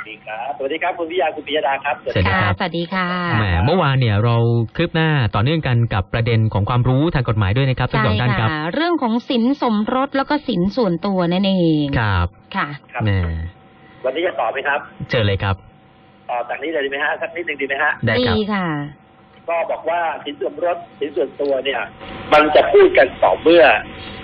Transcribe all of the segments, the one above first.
วัสดีครับ สวัสดีครับคุณวิทยาคุณปิยดาครับ สวัสดีค่ะครับสวัสดีค่ะ แหม เมื่อวานเนี่ยเราคืบหน้าต่อเนื่องกันกับประเด็นของความรู้ทางกฎหมายด้วยนะครับทั้งใช่สองด้านคค่ะรับ เรื่องของสินสมรสแล้วก็สินส่วนตัวนั่นเอง ครับ ค่ะครับแหมวันนี้จะตอบไหมครับ เจอเลยครับ ตอบจากนี้เลยดีไหมฮะ สักนิดหนึ่งดีไหมฮะ ได้ครับค่ะ ก็บอกว่าสินส่วนรถสินส่วนตัวเนี่ย มันจะพูดกันต่อเมื่อ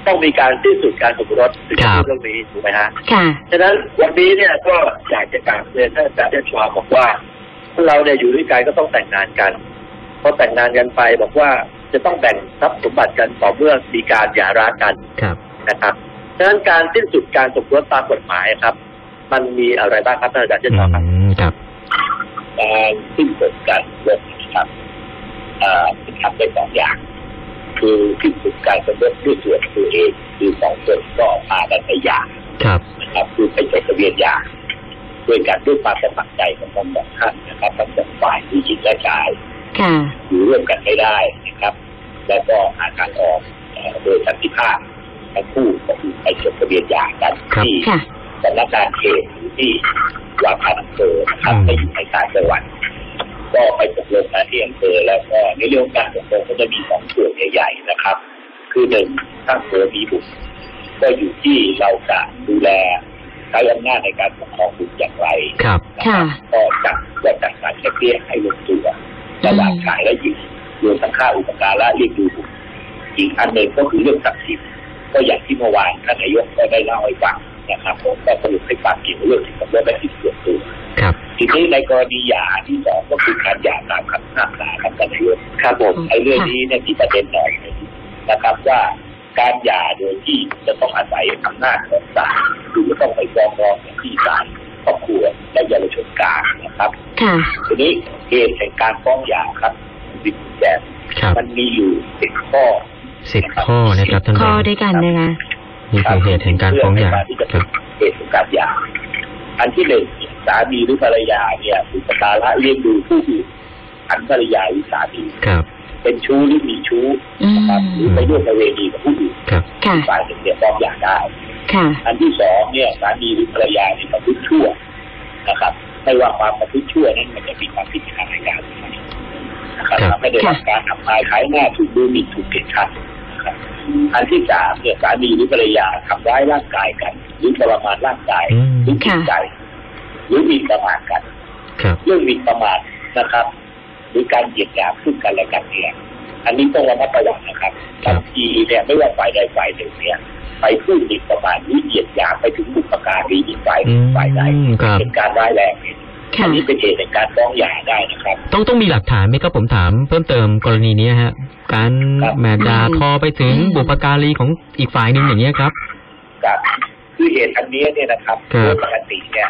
ต้องมีการสิ้นสุดการสมรสถึงจะพูดเรื่องนี้ถูกไหมฮะค่ะฉะนั้นวันนี้เนี่ยก็อยากจะกราบเรียนท่านอาจารย์เดชวาบอกว่า เราเนี่ยอยู่ด้วยกันก็ต้องแต่งงานกันพอแต่งงานกันไปบอกว่าจะต้องแบ่งทรัพย์สมบัติกันต่อเมื่อมีการหย่าร้างกันครับนะครับฉะนั้นการสิ้นสุดการสมรสตามกฎหมายครับ มันมีอะไรบ้างครับท่านอาจารย์เดอืชวาครับมครับการสิ้นสุดการสมรสนะครับเอ่อ ทำได้สองอย่าง คือสิ้นสุดการสมรสด้วยส่วนตัวเองคือสองคนก็พากันไปหย่าครับนะครับคือไปจดทะเบียนหย่าด้วยกันด้วยความสมัครใจของทั้งสองท่านนะครับทั้งสองฝ่ายที่หญิงและชายค่ะอยู่ร่วมกันไม่ได้นะครับ แล้วก็หาทางออกเอ่อโดยสันติภาพทั้งคู่ก็คือไปจดทะเบียนหย่ากันครับที่ค่ะสำนักงานเขตหรือที่วาการอำเภอนะครับอืมไม่อยู่ในต่างจังหวัด ก็ไปตกลงกันที่อำเภอแล้วก็ในเรื่องของการตกลงก็จะมีสองส่วนใหญ่ๆนะครับ คือหนึ่งถ้าเกิดมีบุตรก็อยู่ที่เราจะดูแลใช้อำนาจในการปกครองบุตรอย่างไรครับนะครับค่ะก็จัดว่าจัดการแค่เพียงให้ลงตัวระหว่างชายและหญิงรวมทั้งค่าอุปการะเลี้ยงดูบุตรอีกอันหนึ่งก็คือเรื่องทรัพย์สินก็อย่างที่เมื่อวานท่านนายกก็ได้เล่าให้ฟังนะครับผมก็สรุปให้ฟังเกี่ยวกับเรื่องสินสมรสและสินส่วนตัวครับ ทีนี้ในกรณีหย่าที่สองก็คือการหย่าตามคำพิพากษาครับท่านนายกครับผมไอ้เรื่องนี้เนี่ยมีประเด็นหน่อยหนึ่งนะครับว่าการหย่าโดยที่จะต้องอาศัยอำนาจของศาลคือจะต้องไปฟ้องร้องที่ศาลครอบครัวและเยาวชนกลางนะครับค่ะทีนี้เหตุแห่งการฟ้องหย่าครับสิบแสนครับมันมีอยู่สิบข้อสิบข้อนะครับท่านข้อรองด้วยกันนะคะนี่คือเหตุแห่งการฟ้องหย่าเพื่ในที่จะคเป็รันบเหตุของการหย่าอันที่หนึ่งเนี่ย สามีหรือภรรยาเนี่ยอุปการะเลี้ยงดูผู้อื่นอันภรรยาหรือสามีครับ เป็นชู้หรือมีชู้อืมนะครับหรือไปร่วมประเวณีกับผู้อื่นครับค่ะฝ่ายหนึ่งเนี่ยฟ้องหย่าได้ค่ะอันที่สองเนี่ยสามีหรือภรรยาเนี่ยประพฤติชั่วนะครับไม่ว่าความประพฤติชั่วนั้นมันจะมีความผิดทางอาญาหรือไม่นะครับครับทำให้ได้รับการอับอายขายหน้าถูกดูหมิ่นถูกเกลียดชังนะครับอันที่สามเนี่ยสามีหรือภรรยาทำร้ายร่างกายกัน หรือทรมานร่างกายอืมหรือจิตใจ หรือหมีประมาทกันครับเรื่องหมีประมาทนะครับ หรือการเหยียดหยามซึ่งกันและกันเนี่ยอันนี้ต้องระมัดระวังนะครับครับบางทีเนี่ยไม่ว่าฝ่ายใดฝ่ายหนึ่งเนี่ยไปพูดหมิ่นประมาทหรือเหยียดหยามไปถึงบุปการีอีกฝ่ายหอืนึ่งมฝ่ายใดครับเป็นการร้ายแรงเนี่ยค่ะอันนี้เป็นเหตุในการฟ้องหย่าได้นะครับ ต้องต้องมีหลักฐานไหมครับผมถามเพิ่มเติมกรณีนี้ฮะ การครับแหมดาทอไปถึงอืมบุปการีของอีกฝ่ายหนึ่งอย่างเงี้ยครับครับคือเหตุอันนี้เนี่ยนะครับครับโดยปกติเนี่ย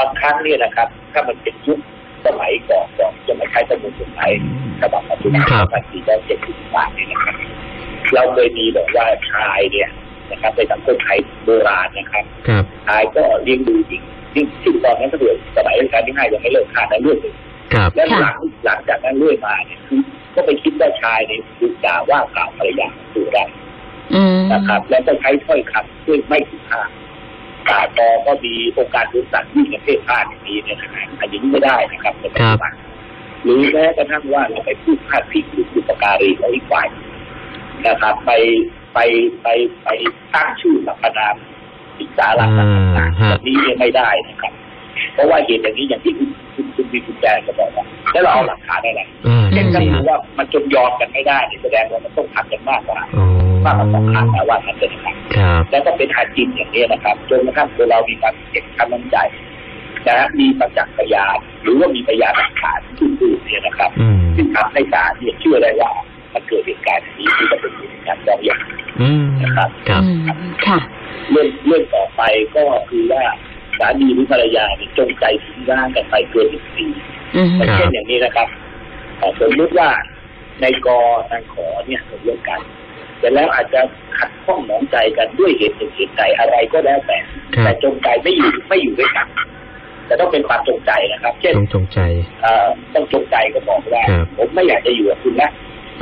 บางครั้งเนี่ยนะครับ ถ้ามันเป็นยุคสมัยก่อนก่อนจะไม่ใช้สมุนไพรฉบับปัจจุบันครับปัจจุบันเจ็ดสิบบาทเนี่ยนะครับ เราเคยมีแบบว่าชายเนี่ยนะครับในสังคมไทยโบราณนะครับครับชายก็เลี้ยงดูหญิงซึ่งซึ่งตอนนั้นก็เดือดสมัยรัชกาลที่ห้ายังไม่เลิกขาดนะเรื่องหนึ่งครับและหลังหลังจากนั้นเรื่อยมาเนี่ยคือก็ไปคิดว่าชายเนี่ยถูกด่าว่ากล่าวภรรยาของตัวได้อืมนะครับ แล้วก็ใช้ถ้อยคำซึ่งไม่สุภาพ ด่าทอก็มีองค์การบริษัทวิ่งประเภทพลาดอย่างนี้เนี่ยนะฮะอันนี้ไม่ได้นะครับในปัจจุบันหรือแม้กระทั่งว่าเราไปพูดพาดพิงหรือบุปการีของอีกฝ่ายนะครับ ไปไปไปไปตั้งชื่อสรรพนามศึกษาหลักต่างๆแบบนี้เนี่ยไม่ได้นะครับ เพราะว่าเหตุอย่างนี้อย่างที่คุณคุณคุณมีคุณแจงก็บอกว่าแล้วเราเอาหลักฐานอะไรอ่าเช่นั่นนถ้าสิรู้ฮะว่ามันจนยอมกันไม่ได้เนี่ยแสดงว่ามันต้องทำกันมากกว่าอ๋อ มากกว่าสองครั้งนะว่ามันเป็นอย่างครับแล้วก็เป็นอาจินอย่างนี้นะครับจนกระทั่งตัวเรามีความเก็บคำน้ำใจนะฮะมีประจักษ์พยานหรือว่ามีพยานหลักฐานที่อื่นๆเนี่ยนะครับอืมซึ่งทำให้ศาลเนี่ยเชื่อได้ว่ามันเกิดเหตุการณ์อย่างนี้ที่จะเป็นเหตุการณ์ฟ้องหย่าอืมนะครับครับอืมค่ะเรื่องเรื่องต่อไปก็คือว่าสามีหรือภรรยาเนี่ยจงใจทิ้งร่างกันไปเกินหนึ่งปีอืมอย่างครับเช่นอย่างนี้นะครับเอ่อสมมติว่าในกอนางขอเนี่ยสมรสกัน แต่แล้วอาจจะขัดข้องหมองใจกันด้วยเหตุหนึ่งเหตุใดอะไรก็แล้วแต่ครับแต่จงใจไม่อยู่ไม่อยู่ด้วยกันแต่ต้องเป็นความจงใจนะครับ เช่นต้องจงใจเอ่อต้องจงใจก็บอกว่าครับผมไม่อยากจะอยู่กับคุณนะ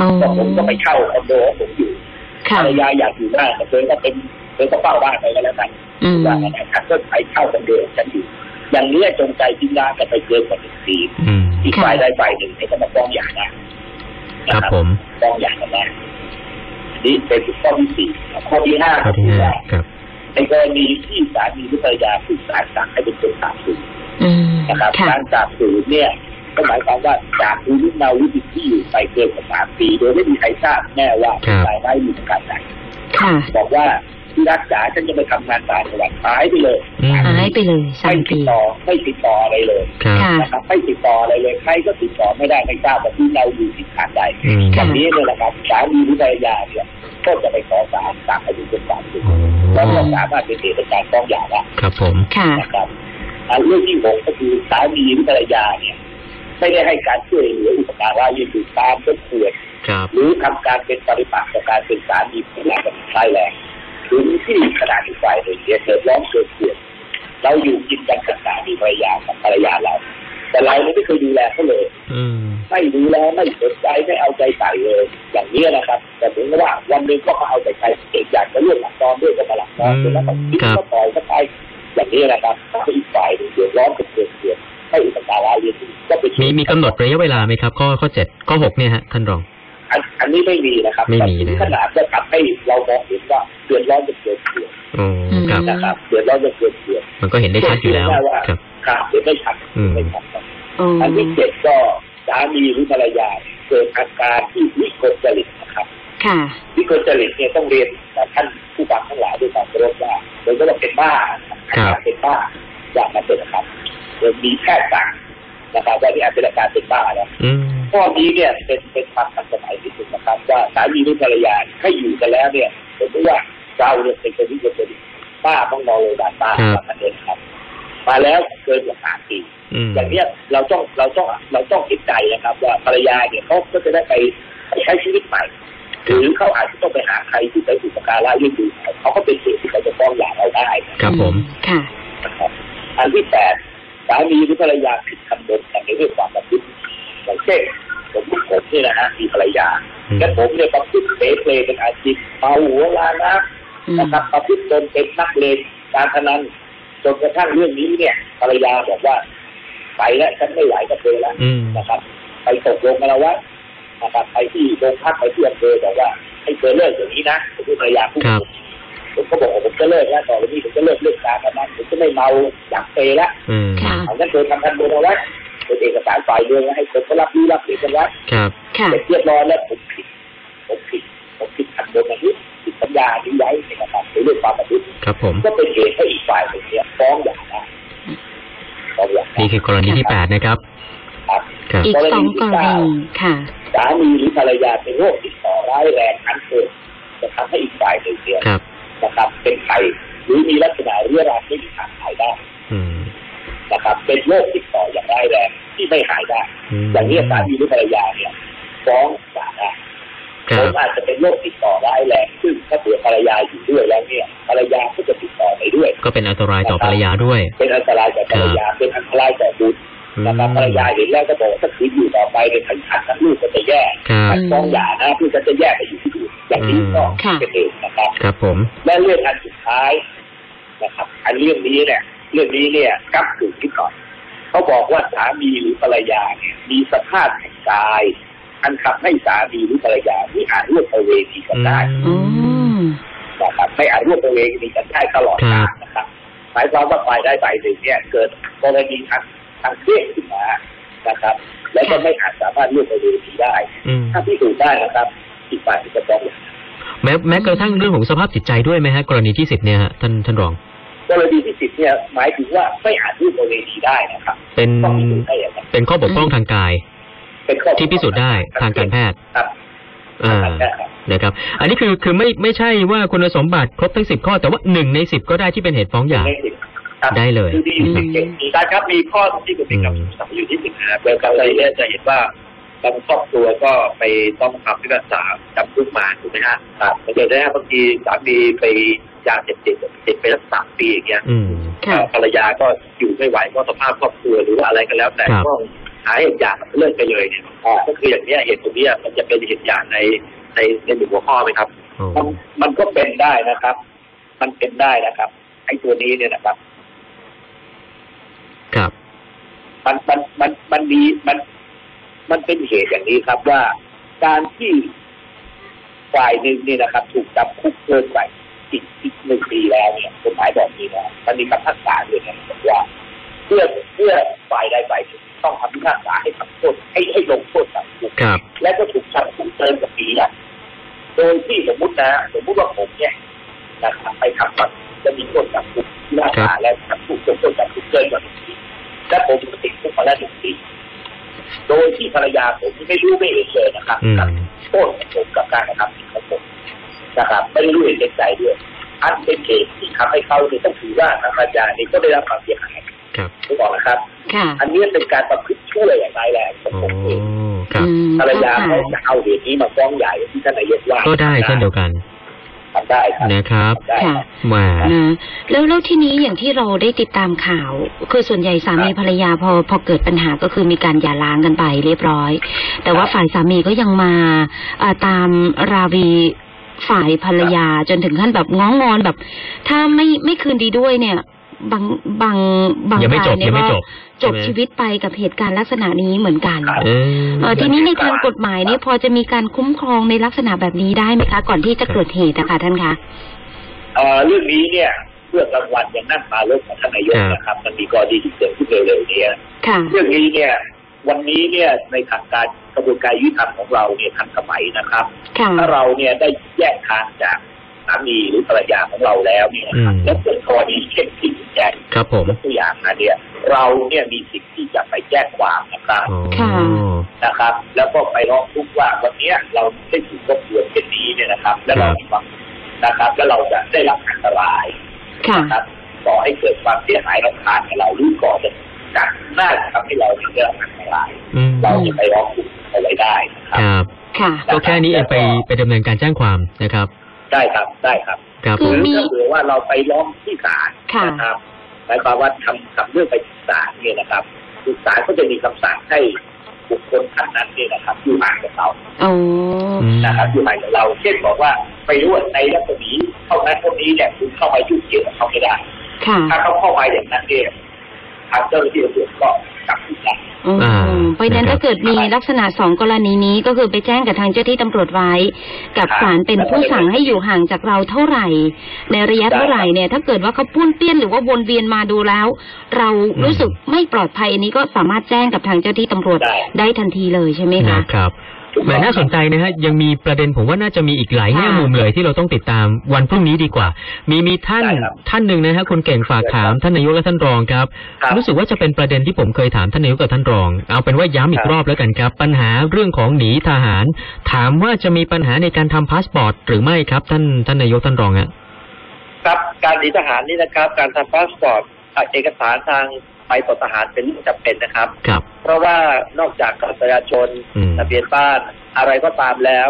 อ๋อก็ผมก็ไปเช่าคอนโดของผมอยู่ค่ะภรรยาอยากอยู่บ้านแต่เธอก็เป็นเธอก็เฝ้าบ้านไปก็แล้วกันอืมว่างั้นนะครับก็ไปเช่าคอนโดของฉันอยู่อย่างเนี้ยจงใจทิ้งร้างกันไปเกินกว่าหนึ่งปีอืมอีกฝ่ายใดฝ่ายหนึ่งเนี่ยก็มาฟ้องหย่าได้นะคครัรับบผมฟ้องหย่ากันได้ นี่เป็นข้อที่สี่ข้อที่ห้าข้อที่ห้าครับในกรณีที่สามีหรือภรรยาถูกศาลสั่งให้เป็นคนสาบสูญอืมนะครับค่ะการสาบสูญเนี่ยก็หมายความว่าจากภูมิลำเนาวิธีที่อยู่ไปเกินกว่าสามปีโดยไม่มีใครทราบแน่ว่าเป็นรายได้มีประการใดค่ะบอกว่าที่รักษาฉันจะไปทำงานต่างจังหวัดหายไปเลยอืมหาย ไปเลยสาไม่มติปีดต่อไม่ติดต่ออะไรเลยครับค่ะนะครับไม่ติดต่ออะไรเลยใครก็ติดต่อไม่ได้ไม่ทราบว่าที่เราอยู่ติดขาดใดอืมอค่ะย่างนี้เนี่ยนะครับสามีหรือภรรยาเนี่ยก็จะไปขอศาลสั่งให้เป็นสาบสูญโอ้แล้วก็สามารถเป็นเหตุในการฟ้องหย่าได้ครับผมค่ะนะครับอันเรื่องที่หกก็คือสามีหรือภรรยาเนี่ยไม่ได้ให้การช่วยเหลืออุปการะยืนอยู่ตามต้นควรครับหรือทำการเป็นปฏิปักษ์ต่อการเป็นสามีภรรยากันใช้แรงหรือที่ขนาดอีกฝ่ายหนึ่งเนี่ยเกิดร้องเกิดเกิด เราอยู่กินกันกับสามีภรรยากับภรรยาเรา แต่เราไม่เคยดูแลเขาเลย อืมไม่ดูแลไม่สนใจไม่เอาใจใส่เลย อย่างนี้นะครับ แต่ถึงว่าวันหนึ่งก็มาเอาใจใส่เอกอยากจะเลือกหลักนอนด้วยก็มาหลักนอนแล้วก็คิดก็ปล่อยก็ไปอย่างนี้นะครับถ้าอีกฝ่ายหนึ่งเดือดร้อนเกิดเกิดเกิดให้อุปการะเรียนรู้ก็เป็นมีมีกำหนดระยะเวลาไหมครับ ข้อข้อเจ็ดข้อหกเนี่ยฮะท่านรอง อันอันนี้ไม่มีนะครับไม่มีนะแต่ถึงขนาดจะทำให้เรามองเห็นว่าเดือดร้อนจนเกินเกิดโอ้ครับนะครับเดือดร้อนจนเกินเกิดมันก็เห็นได้ชัดอยู่แล้วครับครับเดี๋ยวไม่ชัดอืมไม่ชัดครับอืมอันที่เจ็ดก็สามีหรือภรรยาเกิดอาการที่วิกลจริตนะครับค่ะวิกลจริตเนี่ยต้องเรียนท่านผู้ฟังทั้งหลายด้วยความเคารพว่าโดยก็ต้องเป็นบ้าอาการเป็นบ้าอย่างนั้นเป็นนะครับโดยมีแพทย์สั่งนะครับว่าที่อาจเป็นอาการเป็นบ้าแล้วอืม ข้อนี้เนี่ยเป็นเป็นความทันสมัยที่สุดนะครับว่าสามีหรือภรรยาถ้าอยู่กันแล้วเนี่ยผมว่าเราเนี่ยเป็นคนที่จะเป็นป้าต้องนอนโรงพยาบาลป้าแบบนั้นครับ มาแล้วเกินกว่าสามปีอืมอย่างเนี้ยเราต้องเราต้องเราต้องเห็นใจนะครับ ว่าภรรยาเนี่ยเขาก็จะได้ไปไปใช้ชีวิตใหม่หรือเขาอาจจะต้องไปหาใครที่ไปอุปการะเลี้ยงดูเขาเขาก็เป็นเหตุที่เขาจะฟ้องหย่าเราได้นะครับผมค่ะนะครับอันที่แปดสามีหรือภรรยาผิดคำบนกันในเรื่องความประพฤติ อย่างเช่นผมผมเนี่ยนะฮะมีภรรยาอืมและผมเนี่ยประพฤติเสเพลเป็นอาชีพเมาหัวลานนะอืมนะครับประพฤติตนเป็นนักเลงการพนันจนกระทั่งเรื่องนี้เนี่ยภรรยาบอกว่าไปแล้วฉันไม่ไหวกับเธอแล้วอืมนะครับ ไปตกลงกันแล้วว่านะครับไปที่โรงพักไปที่อำเภอบอกว่าให้เธอเลิกอย่างนี้นะผมเป็นภรรยาผู้ครับผมก็บอกว่าผมจะเลิกแล้วต่อไปนี้ผมจะเลิกเรื่องการพนันผมจะไม่เมาอยากเปย์แล้วอืมค่ะเอางั้นเธอทำทันบนเอาไว้ เป็นเอกสารฝ่ายเมืองให้คนเขารับรู้รับเห็นกันไว้ครับค่ะเสร็จเรียบร้อยแล้วผมผิดผมผิดผมผิดทันบนอันนี้ผิดสัญญาที่ไว้นะครับในเรื่องความประพฤติครับผมก็เป็นเหตุให้อีกฝ่ายหนึ่งเนี่ยฟ้องหย่าได้ฟ้องหย่าได้นี่คือกรณีที่แปดนะครับครับครับอีกสองกรณีค่ะสามีหรือภรรยาเป็นโรคติดต่อร้ายแรงอันเกินจะทำให้อีกฝ่ายหนึ่งเนี่ยครับนะครับเป็นไข้หรือมีลักษณะเรื้อรังไม่มีทางหายได้อืมนะครับเป็นโรคติดต่ออย่างร้ายแรง ที่ไม่หายได้มอย่างนี้สามีหรือภรรยาเนี่ยฟ้องศาลได้ครัผบมอาจจะเป็นโรคติดต่อร้ายแรงซึ่งถ้าเผื่อภรรยาอยู่ด้วยแล้วเนี่ยภรรยาก็จะติดต่อไปด้วย ก็เป็นอันตรายต่อภรรยาด้วย เป็นอันตรายต่อภรรยาเป็นอันตรายต่อบุตรอืมนะครับภรรยาเห็นแล้วก็บอกว่าถ้าคืนอยู่ต่อไปเนี่ยขันขันทั้งลูกก็จะแย่ครับขันฟ้องหย่านะเพื่อจะแยกไปอยู่ที่อื่นอย่างนี้ก็ค่ะเป็นเองนะครับครับผมและเรื่องอันสุดท้ายนะครับ อันเรื่องนี้เนี่ยเรื่องนี้เนี่ยกับถูกที่ก่อน เขาบอกว่าสามีหรือภรรยาเนี่ยมีสภาพแห่งกาย อันทำให้สามีหรือภรรยาที่อาจร่วมประเวณีกันได้อืมนะครับไม่อาจร่วมประเวณีกันได้ตลอดกาลนะครับหมายความว่าฝ่ายได้ฝ่ายหนึ่งเนี่ยเกิดกรณีทางทางเพศขึ้นมานะครับ แล้วก็ไม่อาจสามารถร่วมประเวณีได้อืมถ้าพิสูจน์ได้นะครับอีกฝ่ายจะต้องหย่าแม้แม้กระทั่งเรื่องของสภาพจิตใจด้วยไหมฮะกรณีที่สิบเนี่ยฮะท่านท่านรอง กรณีที่สิบเนี่ยหมายถึงว่าไม่อาจร่วมประเวณีได้นะครับ เป็นต้องพิสูจน์ได้อย่างนั้นเป็นข้อบกพร่องทางกายเป็นข้อที่พิสูจน์ได้ทางการแพทย์ครับอ่าทางการแพทย์ครับนะครับ อันนี้คือคือไม่ไม่ใช่ว่าคุณสมบัติครบทั้งสิบข้อ แต่ว่าหนึ่งในสิบก็ได้ที่เป็นเหตุฟ้องหย่าในสิบครับได้เลยคือดีอืมเก่งๆการครับมีข้อที่คุณเป็นกับสัมอยู่ที่สิบนะเวลาเราเนี่ยจะเห็นว่าบางครอบครัวก็ไปต้องคำพิพากษาจำคุกมาถูกไหมฮะครับมันจะได้บางทีสามีไป ยาเสพติดติดไปสักสามปีอย่างเงี้ยอืมค่ะเอ่อภรรยาก็อยู่ไม่ไหวก็สภาพครอบครัวหรือว่าอะไรก็แล้ว แต่ครับก็หาเหตุอย่างเลิกไปเลยเนี่ยอ่าก็คืออย่างเนี้ยเหตุตรงเนี้ยมันจะเป็นเหตุอย่างในในในหนึ่งหัวข้อไหมครับโอ้มันมันก็เป็นได้นะครับ มันเป็นได้นะครับไอ้ตัวนี้เนี่ยนะครับมันมันมันมันมีมัน มันเป็นเหตุอย่างนี้ครับว่าการที่ฝ่ายหนึ่งเนี่ยนะครับ ถูกจำคุกเกินไป อีกอีกหนึ่งปีแล้วเนี่ยกฎหมายบอกนี้นะมันมีคำพักษาด้วยนะบอกว่า เพื่อเพื่อฝ่ายใดฝ่ายหนึ่งต้องคำพิพากษาให้ทำโทษให้ให้ลงโทษจำคุกครับและก็ถูกจำคุกเกินกว่าปีอะโดยที่สมมุตินะสมมุติว่าผมเนี่ยนะครับไปทำความจะมีโทษจำคุกพิพากษาและจำคุกลงโทษจำคุกเกินกว่าหนึ่งปีและผมติดคุกมาแล้วหนึ่งปีโดยที่ภรรยาผมไม่รู้ไม่เห็นเลยนะครับอืมกับโทษของผมกับการกระทำผิดของผม นะครับไม่ได้รู้เห็นเป็นใจด้วยอันเป็นเหตุที่ทำให้เขาเนี่ยต้องถือว่าทางภรรยาเนี่ยก็ได้รับความเสียหายครับถูกบอกนะครับค่ะอันนี้เป็นการประพฤติชั่วอย่างร้ายแรงของโอ้ผมเองครับอืมภรรยาเข้เขาใจจะเอาเหตุนี้มาฟ้องใหญ่ที่ท่านนายกว่าก็ได้เช่นเดียวกันทำได้ครับนะครับได้ค่ะครับมานะแล้วแล้วที่นี้อย่างที่เราได้ติดตามข่าว คือส่วนใหญ่สามีภรรยาพอพอเกิดปัญหาก็คือมีการหย่าร้างกันไปเรียบร้อย แต่ว่าฝ่ายสามีก็ยังมาอ่าตามราวี ฝ่ายภรรยาจนถึงขั้นแบบง้องงอนแบบ ถ้าไม่ไม่คืนดีด้วยเนี่ย บางบางบางยังไม่จบรายเนี่ยังไม่ก็จบจบใช่ไหมชีวิตไปกับเหตุการณ์ลักษณะนี้เหมือนกันเออเออทีนี้ในทางกฎหมายเนี่ยพอจะมีการคุ้มครองในลักษณะแบบนี้ได้ไหมคะ ก่อนที่จะเกิดเหตุอะค่ะท่านคะเอ่อเรื่องนี้เนี่ยเรื่องรางวัลยังนั่งมาลบของท่านนายกนะครับ มันมีกรณีที่เกิดขึ้นเร็วๆนี้ค่ะเรื่องนี้เนี่ย วันนี้เนี่ยในทางการกระบวนการยุติธรรมของเราเนี่ยทันสมัยนะครับค่ะถ้าเราเนี่ยได้แยกทางจากสามีหรือภรรยาของเราแล้วเนี่ยนะครับอืมแล้วเกิดกรณีเช่นที่แจ้งครับผมยกตัวอย่างนะเนี่ย เราเนี่ยมีสิทธิ์ที่จะไปแจ้งความนะครับอ๋อค่ะนะครับ แล้วก็ไปร้องทุกข์ว่าวันเนี้ยเราได้ถูกรบกวนเช่นนี้เนี่ยนะครับ แล้วเรามีความนะครับ แล้วเราจะได้รับอันตรายค่ะนะครับก่อให้เกิดความเสียหายรำคาญกับเราหรือก่อจะ การน่าจะทำให้เราเนี่ยได้รับอันตรายอืมเราจะไปร้องทุกข์เอาไว้ได้นะคครับรับค่ะก็แค่นี้เองไปไปดำเนินการแจ้งความนะครับ ได้ครับได้ครับครับคืผหอมรือมีถ้าเผื่อว่าเราไปร้องที่ศาลค่ะนะครับหมายความว่าทำทำเรื่องไปที่ศาลเนี่ยนะครับคือศาลก็จะมีคำสั่งให้บุคคลท่านนั้นเนี่ยนะครับอยู่ห่างกับเราโอ้อืมนะครับอยู่ห่างกับเรา เช่นบอกว่าไปรู้ว่าในรัศมีเท่านั้นเท่านี้เนี่ยคุณเข้าไปยุ่งเกี่ยวกับเขาไม่ได้ค่ะถ้าเขาเข้ามาอย่างนั้นเนี่ย ทางเจ้าหน้าที่ตำรวจก็จับกุมได้อืมอ่าเพราะฉะนั้นนะครับถ้าเกิดมีลักษณะสองกรณีนี้ก็คือไปแจ้งกับทางเจ้าที่ตำรวจไว้ กับศาลเป็นผู้สั่งให้อยู่ห่างจากเราเท่าไหร่ ในระยะเท่าไหร่เนี่ย ถ้าเกิดว่าเขาปุ้นเปี้ยนหรือว่าวนเวียนมาดูแล้ว เรารู้สึกไม่ปลอดภัยอันนี้ก็สามารถแจ้งกับทางเจ้าที่ตำรวจได้ได้ทันทีเลยใช่ไหมคะนะครับ แหมน่าสนใจนะฮะยังมีประเด็นผมว่าน่าจะมีอีกหลายแง่มุมเลยที่เราต้องติดตามวันพรุ่งนี้ดีกว่า มีมีท่านได้ครับท่านหนึ่งนะฮะคุณเก่งฝากถามท่านนายกและท่านรองครับครับ รู้สึกว่าจะเป็นประเด็นที่ผมเคยถามท่านนายกกับท่านรอง เอาเป็นว่าย้ำอีคกรับรอบแล้วกันครับ ปัญหาเรื่องของหนีทหาร ถามว่าจะมีปัญหาในการทำพาสปอร์ตหรือไม่ครับ ท่านท่านนายกท่านรองฮะครับการหนีทหารนี่นะครับ การทำพาสปอร์ตอะ เอกสารทางไปปลดทหารเป็นเรื่องจำเป็นนะครับ ครับ เพราะว่านอกจากบัตรประชาชนอืม ทะเบียนบ้านอะไรก็ตามแล้ว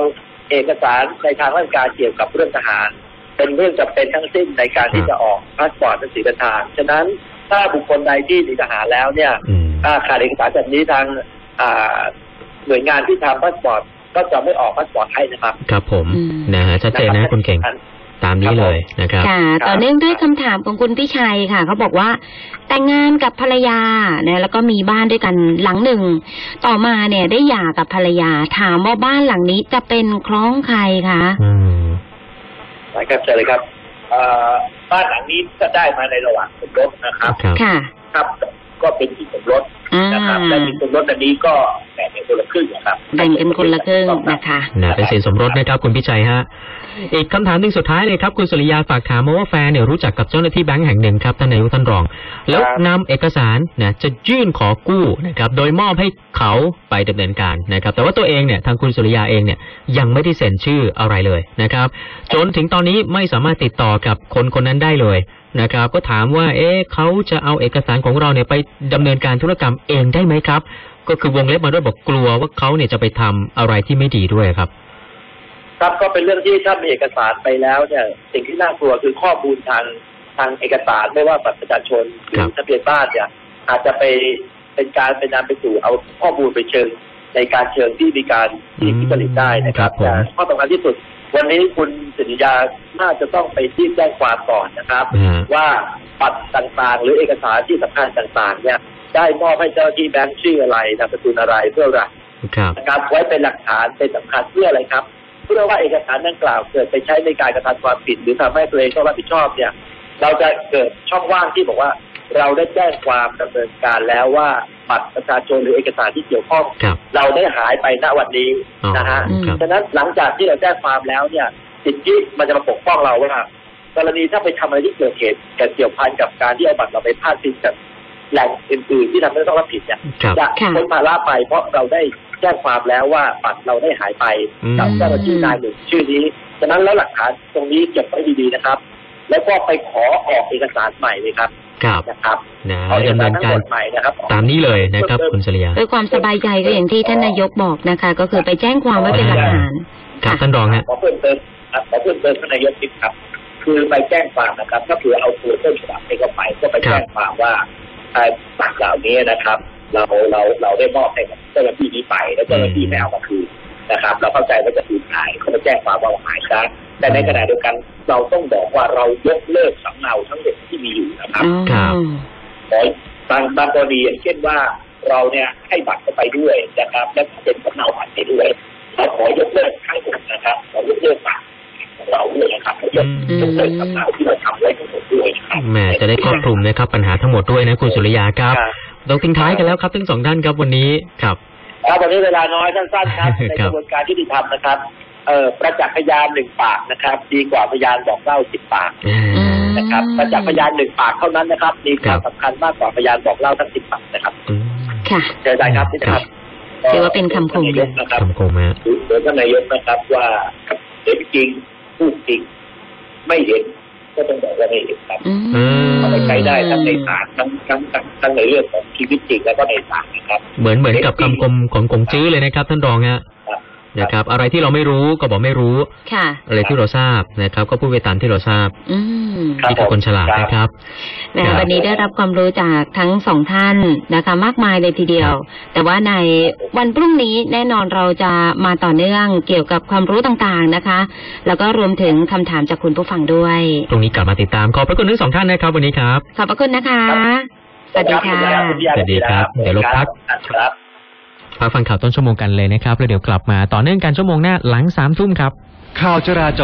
เอกสารในทางราชการเกี่ยวกับเรื่องทหาร เป็นเรื่องจำเป็นทั้งสิ้นในการที่จะออกพาสปอร์ตเป็นสีเดินทางฉะนั้นถ้าบุคคลใดที่หนีทหารแล้วเนี่ย อืม ถ้าขาดเอกสารแบบนี้ทางอ่าหน่วยงานที่ทำพาสปอร์ตก็จะไม่ออกพาสปอร์ตให้นะครับ ครับผม อืม นะฮะชัดเจนนะคุณเก่ง ตามนี้เลยนะครับ ค่ะครับต่อเนื่องด้วยคำถามของคุณพี่ชัยค่ะเขาบอกว่า แต่งงานกับภรรยาเนี่ยแล้วก็มีบ้านด้วยกันหลังหนึ่ง ต่อมาเนี่ยได้หย่ากับภรรยา ถามว่าบ้านหลังนี้จะเป็นคล้องใครคะอืมนะครับเชิญเลยครับเอ่อบ้านหลังนี้ก็ได้มาในระหว่างสมรสนะครับครับค่ะ ครับ ก็เป็นที่สมรสอ่านะครับและที่สมรสอันนี้ก็แบ่งเป็นคนละครึ่งนะครับ แบ่งกันคนละครึ่งนะคะ นะเป็นสินสมรสนะครับคุณพิชัยฮะ อีกคำถามหนึ่งสุดท้ายเลยครับ คุณสุริยาฝากถามมาว่าแฟนเนี่ยรู้จักกับเจ้าหน้าที่แบงก์แห่งหนึ่งครับท่านนายกท่านรอง แล้วนำเอกสารนะจะยื่นขอกู้นะครับโดยมอบให้เขาไปดำเนินการนะครับ แต่ว่าตัวเองเนี่ยทางคุณสุริยาเองเนี่ยยังไม่ได้เซ็นชื่ออะไรเลยนะครับ จนถึงตอนนี้ไม่สามารถติดต่อกับคนคนนั้นได้เลยนะครับก็ถามว่าเอ๊ะเขาจะเอาเอกสารของเราเนี่ยไปดำเนินการธุรกรรมเองได้ไหมครับ ก็คือวงเล็บมาด้วยบอกกลัวว่าเขาเนี่ยจะไปทำอะไรที่ไม่ดีด้วยครับ ครับก็เป็นเรื่องที่ถ้ามีเอกสารไปแล้วเนี่ย สิ่งที่น่ากลัวคือข้อมูลทางทางเอกสารไม่ว่าบัตรประชาชนหรืครัอบทะเบียนบ้านเนี่ย อาจจะไปเป็นการเป็นนำไปสู่เอาข้อมูลไปเชิงในการเชิงที่มีการที่ทุจริตได้นะครับครับผมแต่ข้อสำคัญที่สุด วันนี้คุณสิริยาน่าจะต้องไปที่แจ้งความก่อนนะครับอ่าว่าบัตรต่างๆ หรือเอกสารที่สำคัญต่างๆ เนี่ย ได้มอบให้เจ้าหน้าที่แบงค์ชื่ออะไรนามสกุลอะไรเพื่ออะไรครับนะครับ ไว้เป็นหลักฐานเป็นสำคัญเพื่ออะไรครับ เพื่อว่าเอกสารดังกล่าวเกิดไปใช้ในการกระทำความผิด หรือทำให้ตัวเองต้องรับผิดชอบเนี่ย เราจะเกิดช่องว่างที่บอกว่า เราได้แจ้งความดำเนินการแล้วว่าบัตรประชาชนหรือเอกสารที่เกี่ยวข้องครับเราได้หายไปณวันนี้อ๋อนะฮะครับฉะนั้นหลังจากที่เราแจ้งความแล้วเนี่ยสิทธิมันจะมาปกป้องเราว่ากรณีถ้าไปทำอะไรที่เกิดเหตุเกี่ยวพันกับการที่เอาบัตรเราไปพาดพิงกับ แหล่งอื่นๆที่ทำให้ต้องรับผิดเนี่ยครับจะค่ะพ้นภาระไป เพราะเราได้แจ้งความแล้วว่าบัตรเราได้หายไปอืมกับเจ้าหน้าที่นายหนึ่งชื่อนี้ฉะนั้นแล้วหลักฐานตรงนี้เก็บไว้ดีๆนะครับ แล้วก็ไปขอออกเอกสารใหม่เลยครับครับนะครับนะเอาเอกดำสาเนิรนทั้งกาหมรดใหม่นะครับตามนี้เลยนะครับคุณสริยาด้วยความสบายใจก็อย่างที่ท่านนายกบอกนะคะ ก็คือไปแจ้งความไว้เป็นหลักฐานครับท่านรองฮะขอเพิ่มเติมครับขอเพิ่มเติมท่านนายกนิดครับ คือไปแจ้งความนะครับถ้าเผื่อเอาตัวต้นฉบับไปก็ไปก็ไปแจ้งความว่า เอ่อบัตรเหล่านี้นะครับ เราเราเราได้มอบให้กับเจ้าหน้าที่นี้ไป แล้วเจ้าหน้าที่ไม่เอามาคืนนะครับ เราเข้าใจว่าจะคืนหายเขาไปแจ้งความว่าหายซะแต่ในขณะเดียวกันเราต้องบอกว่าเรายกเลิกสำเนาทั้งหมดที่มีอยู่นะครับอ๋อครับขอบางบางกรณีอย่างเช่นว่าเราเนี่ยให้บัตรเข้าไปด้วยนะครับ และเป็นสำเนาบัตรไปด้วยเราขอยกเลิกทั้งหมดนะครับขอยกเลิกบัตร ของเราด้วยนะครับขอยกอืมยกเลิกสำเนาที่เราทำไว้ทั้งหมดด้วยนะครับแหมจะได้ครอบคลุมนะครับปัญหาทั้งหมดด้วยนะคุณสุริยาครับครับเราทิ้งท้ายกันแล้วครับทั้งสองท่านครับวันนี้ครับครับวันนี้เวลาน้อยสั้นๆครับในครักบระบวนการยุติธรรมนะครับเอ่อประจักษ์พยานหนึ่งปากนะครับ ดีกว่าพยานบอกเล่าสิบปากอ่าอืมนะครับประจักษ์พยานหนึ่งปากเท่านั้นนะครับ มีควาครับมสำคัญมากกว่าพยานบอกเล่าทั้งสิบปากนะครับอืมค่ะเชิญได้ครับที่นะครับถือว่าเป็นคำคมนายกนะครับคำคมฮะโดยท่านนายกนะครับว่าเห็นจริง พูดจริง ไม่เห็น ก็ต้องบอกว่าไม่เห็นครับอืมอืมเอาไปใช้ได้ทั้งในศาลทั้งทั้งทั้งทั้งในเรื่องของชีวิตจริงแล้วก็ในศาลนะครับ เหมือนเหมือนกับคำคมของกงจื้อเลยนะครับ ท่านรองฮะครับ นะครับ อะไรที่เราไม่รู้ก็บอกไม่รู้ค่ะอะไรที่เราทราบนะครับ ก็พูดไปตามที่เราทราบ อืมครับนี่คือคนฉลาดนะครับแหมครับวันนี้ได้รับความรู้จากทั้งสองท่านนะคะ มากมายเลยทีเดียว แต่ว่าในวันพรุ่งนี้แน่นอนเราจะมาต่อเนื่องเกี่ยวกับความรู้ต่างๆนะคะ แล้วก็รวมถึงคำถามจากคุณผู้ฟังด้วย ตรงนี้กลับมาติดตามขอบพระคุณทั้งสองท่านนะครับ วันนี้ครับ ขอบพระคุณนะคะสวัสดีค่ะสวัสดีครับ เดี๋ยวเราพักครับ พักฟังข่าวต้นชั่วโมงกันเลยนะครับ แล้วเดี๋ยวกลับมาต่อเนื่องกันชั่วโมงหน้าหลังสามทุ่มครับ ข่าวจราจร